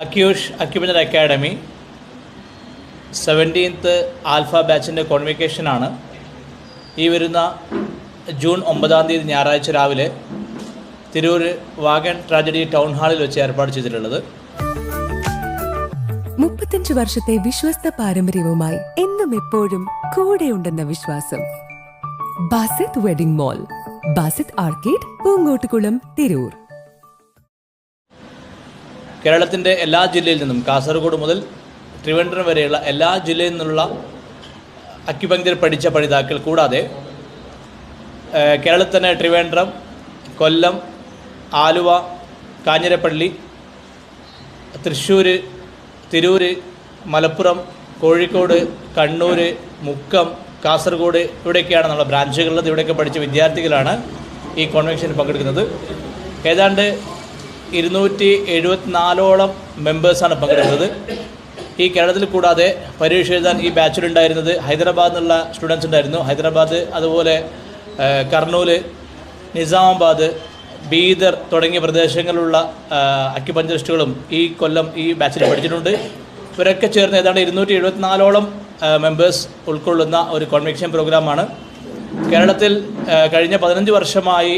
അക്യൂഷ് acupuncture academy seventeenth alpha ബാച്ചിന്റെ കോൺവെക്കേഷനാണ് ഈ വരുന്ന ജൂൺ ഒമ്പതാം തീയതി ഞായറാഴ്ച രാവിലെ തിരൂർ വാഗൺ ട്രാജഡി ടൗൺ ഹാളിൽ വെച്ച് ഏർപ്പാട് ചെയ്തിട്ടുള്ളത്. മുപ്പത്തഞ്ച് വർഷത്തെ വിശ്വസ്ത പാരമ്പര്യവുമായി എന്നും എപ്പോഴും കൂടെയുണ്ടെന്ന വിശ്വാസം. Basith wedding mall Basith arcade Poonkottukulam Tirur. കേരളത്തിന്റെ എല്ലാ ജില്ലയിൽ നിന്നും കാസർഗോഡ് മുതൽ തിരുവനന്തപുരം വരെയുള്ള എല്ലാ ജില്ലയിൽ നിന്നുള്ള അക്യുപങ്ക്ചർ പഠിച്ച പഠിതാക്കൾ കൂടാതെ കേരളത്തിൽ തന്നെ കൊല്ലം ആലുവ കാഞ്ഞിരപ്പള്ളി തൃശ്ശൂർ തിരൂർ മലപ്പുറം കോഴിക്കോട് കണ്ണൂർ മുക്കം കാസർഗോഡ് ഇവിടെയൊക്കെയാണ് നമ്മുടെ ബ്രാഞ്ചുകളിലത് ഇവിടെയൊക്കെ പഠിച്ച വിദ്യാർത്ഥികളാണ് ഈ കോൺവെൻഷനിൽ പങ്കെടുക്കുന്നത്. ഏതാണ്ട് ഇരുന്നൂറ്റി എഴുപത്തിനാലോളം മെമ്പേഴ്സാണ് പങ്കെടുക്കുന്നത് ഈ കേരളത്തിൽ കൂടാതെ പരീക്ഷ എഴുതാൻ ഈ ബാച്ചിലുണ്ടായിരുന്നത് ഹൈദരാബാദ് നിന്നുള്ള സ്റ്റുഡൻസ് ഉണ്ടായിരുന്നു. ഹൈദരാബാദ് അതുപോലെ കർണൂൽ നിസാമാബാദ് ബീദർ തുടങ്ങിയ പ്രദേശങ്ങളിലുള്ള അക്യുപഞ്ചറിസ്റ്റുകളും ഈ കൊല്ലം ഈ ബാച്ചിൽ പഠിച്ചിട്ടുണ്ട്. ഇവരൊക്കെ ചേർന്ന് ഏതാണ്ട് ഇരുന്നൂറ്റി എഴുപത്തിനാലോളം മെമ്പേഴ്സ് ഉൾക്കൊള്ളുന്ന ഒരു കോൺവെക്ഷൻ പ്രോഗ്രാമാണ് കേരളത്തിൽ കഴിഞ്ഞ പതിനഞ്ച് വർഷമായി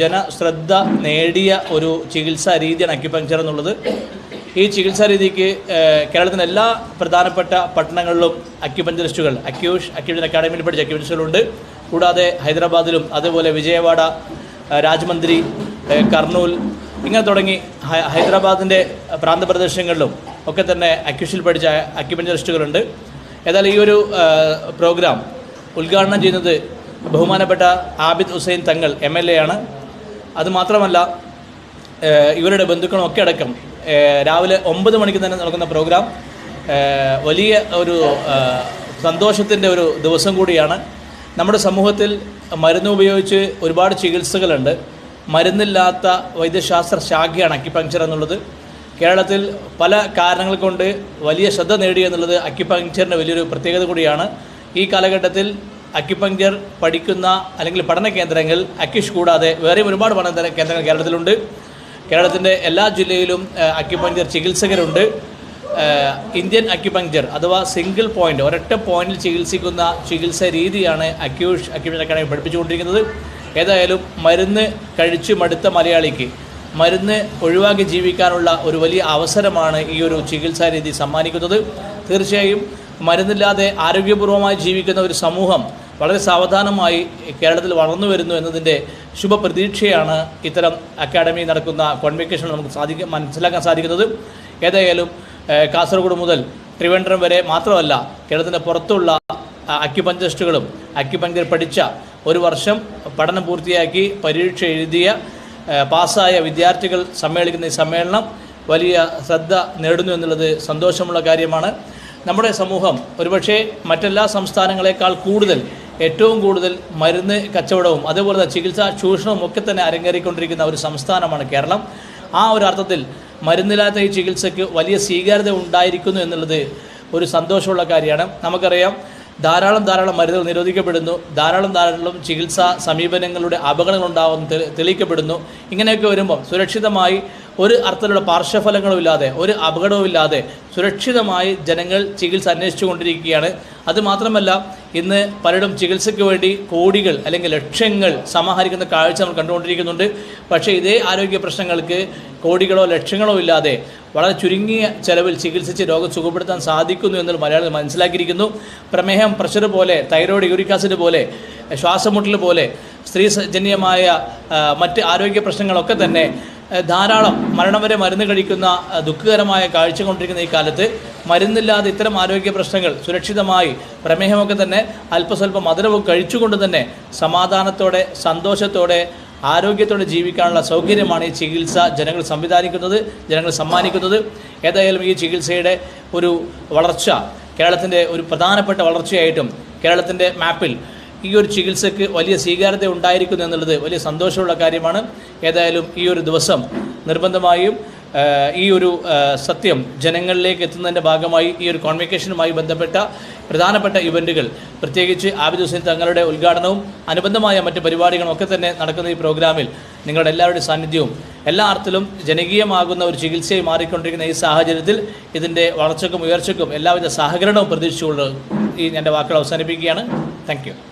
ജനശ്രദ്ധ നേടിയ ഒരു ചികിത്സാ രീതിയാണ് അക്യുപങ്ക്ചർ എന്നുള്ളത്. ഈ ചികിത്സാ രീതിക്ക് കേരളത്തിന്റെ എല്ലാ പ്രധാനപ്പെട്ട പട്ടണങ്ങളിലും അക്യുപഞ്ചറിസ്റ്റുകൾ അക്യൂഷ് അക്യുപഞ്ചർ അക്കാഡമിയിൽ പഠിച്ച അക്യുപഞ്ചറിസ്റ്റുകളുണ്ട് കൂടാതെ ഹൈദരാബാദിലും അതുപോലെ വിജയവാഡ രാജമന്ത്രി കർണൂൽ ഇങ്ങനെ തുടങ്ങി ഹൈദരാബാദിന്റെ പ്രാന്തപ്രദേശങ്ങളിലും ഒക്കെ തന്നെ അക്യൂഷിൽ പഠിച്ച അക്യുപഞ്ചറിസ്റ്റുകളുണ്ട് ഏതായാലും ഈ ഒരു പ്രോഗ്രാം ഉദ്ഘാടനം ചെയ്യുന്നത് ബഹുമാനപ്പെട്ട Abid Hussain Thangal M L A ആണ്. അതുമാത്രമല്ല ഇവരുടെ ബന്ധുക്കളും ഒക്കെ അടക്കം രാവിലെ ഒമ്പത് മണിക്ക് തന്നെ നടക്കുന്ന പ്രോഗ്രാം വലിയ ഒരു സന്തോഷത്തിന്റെ ഒരു ദിവസം കൂടിയാണ്. നമ്മുടെ സമൂഹത്തിൽ മരുന്ന് ഉപയോഗിച്ച് ഒരുപാട് ചികിത്സകളുണ്ട്. മരുന്നില്ലാത്ത വൈദ്യശാസ്ത്ര ശാഖയാണ് അക്യുപങ്ക്ചർ എന്നുള്ളത്. കേരളത്തിൽ പല കാരണങ്ങൾ കൊണ്ട് വലിയ ശ്രദ്ധ നേടി എന്നുള്ളത് അക്യുപങ്ക്ചറിന്റെ വലിയൊരു പ്രത്യേകത കൂടിയാണ്. ഈ കാലഘട്ടത്തിൽ അക്യുപങ്ക്ചർ പഠിക്കുന്ന അല്ലെങ്കിൽ പഠന കേന്ദ്രങ്ങൾ അക്യുഷ് കൂടാതെ വേറെയും ഒരുപാട് പഠന കേന്ദ്രങ്ങൾ കേരളത്തിലുണ്ട്. കേരളത്തിന്റെ എല്ലാ ജില്ലയിലും അക്യുപങ്ക്ചർ ചികിത്സകരുണ്ട്. ഇന്ത്യൻ അക്യുപങ്ക്ചർ അഥവാ സിംഗിൾ പോയിന്റ് ഒരൊറ്റ പോയിന്റിൽ ചികിത്സിക്കുന്ന ചികിത്സ രീതിയാണ് അക്യൂഷ് അക്യുപങ്ക്ചർ അക്കാഡമി പഠിപ്പിച്ചുകൊണ്ടിരിക്കുന്നത്. ഏതായാലും മരുന്ന് കഴിച്ച് മടുത്ത മലയാളിക്ക് മരുന്ന് ഒഴിവാക്കി ജീവിക്കാനുള്ള ഒരു വലിയ അവസരമാണ് ഈ ഒരു ചികിത്സാ രീതി സമ്മാനിക്കുന്നത്. തീർച്ചയായും മരുന്നില്ലാതെ ആരോഗ്യപൂർവമായി ജീവിക്കുന്ന ഒരു സമൂഹം വളരെ സാവധാനമായി കേരളത്തിൽ വളർന്നു വരുന്നു എന്നതിന്റെ ശുഭപ്രതീക്ഷയാണ് ഇത്തരം അക്കാഡമി നടക്കുന്ന കോൺവെക്കേഷൻ നമുക്ക് സാധിക്ക മനസ്സിലാക്കാൻ സാധിക്കുന്നത്. ഏതായാലും കാസർഗോഡ് മുതൽ ട്രിവാൻഡ്രം വരെ മാത്രമല്ല കേരളത്തിന്റെ പുറത്തുള്ള അക്യുപഞ്ചസ്റ്റുകളും അക്യുപഞ്ചർ പഠിച്ച ഒരു വർഷം പഠനം പൂർത്തിയാക്കി പരീക്ഷ എഴുതിയ പാസ്സായ വിദ്യാർത്ഥികൾ സമ്മേളിക്കുന്ന ഈ സമ്മേളനം വലിയ ശ്രദ്ധ നേടുന്നു എന്നുള്ളത് സന്തോഷമുള്ള കാര്യമാണ്. നമ്മുടെ സമൂഹം ഒരുപക്ഷെ മറ്റെല്ലാ സംസ്ഥാനങ്ങളെക്കാൾ കൂടുതൽ ഏറ്റവും കൂടുതൽ മരുന്ന് കച്ചവടവും അതുപോലെ തന്നെ ചികിത്സാ ചൂഷണവും ഒക്കെ തന്നെ അരങ്ങേറിക്കൊണ്ടിരിക്കുന്ന ഒരു സംസ്ഥാനമാണ് കേരളം. ആ ഒരു അർത്ഥത്തിൽ മരുന്നില്ലാത്ത ഈ ചികിത്സയ്ക്ക് വലിയ സ്വീകാര്യത ഉണ്ടായിരിക്കുന്നു എന്നുള്ളത് ഒരു സന്തോഷമുള്ള കാര്യമാണ്. നമുക്കറിയാം ധാരാളം ധാരാളം മരുന്നുകൾ നിരോധിക്കപ്പെടുന്നു. ധാരാളം ധാരാളം ചികിത്സാ സമീപനങ്ങളുടെ അപകടങ്ങൾ ഉണ്ടാവുന്ന തെളി- തെളിയിക്കപ്പെടുന്നു. ഇങ്ങനെയൊക്കെ വരുമ്പോൾ സുരക്ഷിതമായി ഒരു അർത്ഥത്തിലുള്ള പാർശ്വഫലങ്ങളും ഇല്ലാതെ ഒരു അപകടവും ഇല്ലാതെ സുരക്ഷിതമായി ജനങ്ങൾ ചികിത്സ അന്വേഷിച്ചു കൊണ്ടിരിക്കുകയാണ് അതുമാത്രമല്ല ഇന്ന് പലരും ചികിത്സയ്ക്ക് വേണ്ടി കോടികൾ അല്ലെങ്കിൽ ലക്ഷങ്ങൾ സമാഹരിക്കുന്ന കാഴ്ച നമ്മൾ കണ്ടുകൊണ്ടിരിക്കുന്നുണ്ട്. പക്ഷേ ഇതേ ആരോഗ്യ പ്രശ്നങ്ങൾക്ക് കോടികളോ ലക്ഷങ്ങളോ ഇല്ലാതെ വളരെ ചുരുങ്ങിയ ചെലവിൽ ചികിത്സിച്ച് രോഗം സുഖപ്പെടുത്താൻ സാധിക്കുന്നു എന്ന് മലയാളികൾ മനസ്സിലാക്കിയിരിക്കുന്നു. പ്രമേഹം പ്രഷർ പോലെ തൈറോയ്ഡ് യൂറിക് ആസിഡ് പോലെ ശ്വാസമുട്ടൽ പോലെ സ്ത്രീ ജന്യമായ ആ, മറ്റ് ആരോഗ്യ പ്രശ്നങ്ങളൊക്കെ തന്നെ ധാരാളം മരണം വരെ മരുന്ന് കഴിക്കുന്ന ദുഃഖകരമായ കാഴ്ച കൊണ്ടിരിക്കുന്ന ഈ കാലത്ത് മരുന്നില്ലാതെ ഇത്തരം ആരോഗ്യ പ്രശ്നങ്ങൾ സുരക്ഷിതമായി പ്രമേഹമൊക്കെ തന്നെ അല്പസ്വല്പം മധുരവും കഴിച്ചുകൊണ്ട് തന്നെ സമാധാനത്തോടെ സന്തോഷത്തോടെ ആരോഗ്യത്തോടെ ജീവിക്കാനുള്ള സൗകര്യമാണ് ഈ ചികിത്സ ജനങ്ങൾ സംവിധാനിക്കുന്നത് ജനങ്ങൾ സമ്മാനിക്കുന്നത്. ഏതായാലും ഈ ചികിത്സയുടെ ഒരു വളർച്ച കേരളത്തിന്റെ ഒരു പ്രധാനപ്പെട്ട വളർച്ചയായിട്ടും കേരളത്തിന്റെ മാപ്പിൽ ഈ ഒരു ചികിത്സയ്ക്ക് വലിയ സ്വീകാര്യത ഉണ്ടായിരിക്കുന്നു എന്നുള്ളത് വലിയ സന്തോഷമുള്ള കാര്യമാണ്. ഏതായാലും ഈ ഒരു ദിവസം നിർബന്ധമായും ഈ ഒരു സത്യം ജനങ്ങളിലേക്ക് എത്തുന്നതിന്റെ ഭാഗമായി ഈ ഒരു കോൺവെക്കേഷനുമായി ബന്ധപ്പെട്ട പ്രധാനപ്പെട്ട ഇവന്റുകൾ പ്രത്യേകിച്ച് ആബിദ് ഹുസൈൻ തങ്ങളുടെ ഉദ്ഘാടനവും അനുബന്ധമായ മറ്റ് പരിപാടികളും ഒക്കെ തന്നെ നടക്കുന്ന ഈ പ്രോഗ്രാമിൽ നിങ്ങളുടെ എല്ലാവരുടെയും സാന്നിധ്യവും എല്ലാ അർത്ഥത്തിലും ജനകീയമാകുന്ന ഒരു ചികിത്സയായി മാറിക്കൊണ്ടിരിക്കുന്ന ഈ സാഹചര്യത്തിൽ ഇതിന്റെ വളർച്ചയ്ക്കും ഉയർച്ചയ്ക്കും എല്ലാവിധ സഹകരണവും പ്രതീക്ഷിച്ചുകൊണ്ട് ഈ എന്റെ വാക്കുകൾ അവസാനിപ്പിക്കുകയാണ്. താങ്ക്